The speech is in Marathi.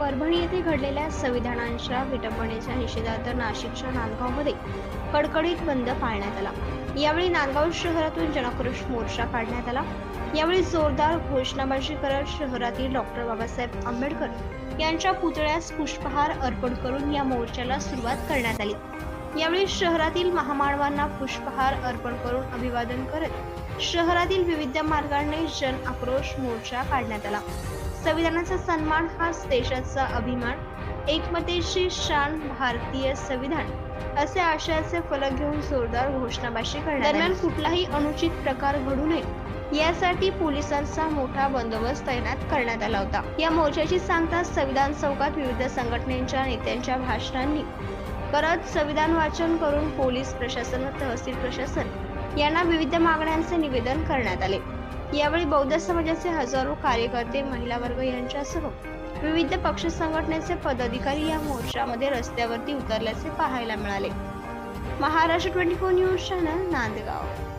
परभणी येथे घडलेल्या संविधानांच्या विटंबनेच्या निषेधार्थ नाशिकच्या नांदगावमध्ये कडकडीत बंद पाळण्यात आला. यावेळी नांदगाव शहरातून जनक्रोश मोर्चा काढण्यात आला. यावेळी जोरदार घोषणाबाजी करत शहरातील डॉक्टर बाबासाहेब आंबेडकर यांच्या पुतळ्यास पुष्पहार अर्पण करून या मोर्चाला सुरुवात करण्यात आली. यावेळी शहरातील महामानवांना पुष्पहार अर्पण करून अभिवादन करत शहरातील विविध मार्गाने जन आक्रोश मोर्चा काढण्यात आला. संविधानाचा सन्मान हाच देशाचा अभिमान एकमतेची शान भारतीय संविधान असे आशयाचे फलक घेऊन जोरदार घोषणाबाजी करण्यात दरम्यान कुठलाही अनुचित प्रकार घडू नये यासाठी पोलिसांचा मोठा बंदोबस्त तैनात करण्यात आला होता. या मोर्चाची सांगता संविधान चौकात विविध संघटनेच्या नेत्यांच्या भाषणांनी करत संविधान वाचन करून पोलीस प्रशासन व तहसील प्रशासन यांना विविध मागण्यांचे निवेदन करण्यात आले. यावेळी बौद्ध समाजाचे हजारो कार्यकर्ते महिला वर्ग यांच्यासह विविध पक्ष संघटनेचे पदाधिकारी या मोर्चामध्ये रस्त्यावरती उतरल्याचे पाहायला मिळाले. Maharashtra twenty four news channel Nandgaon.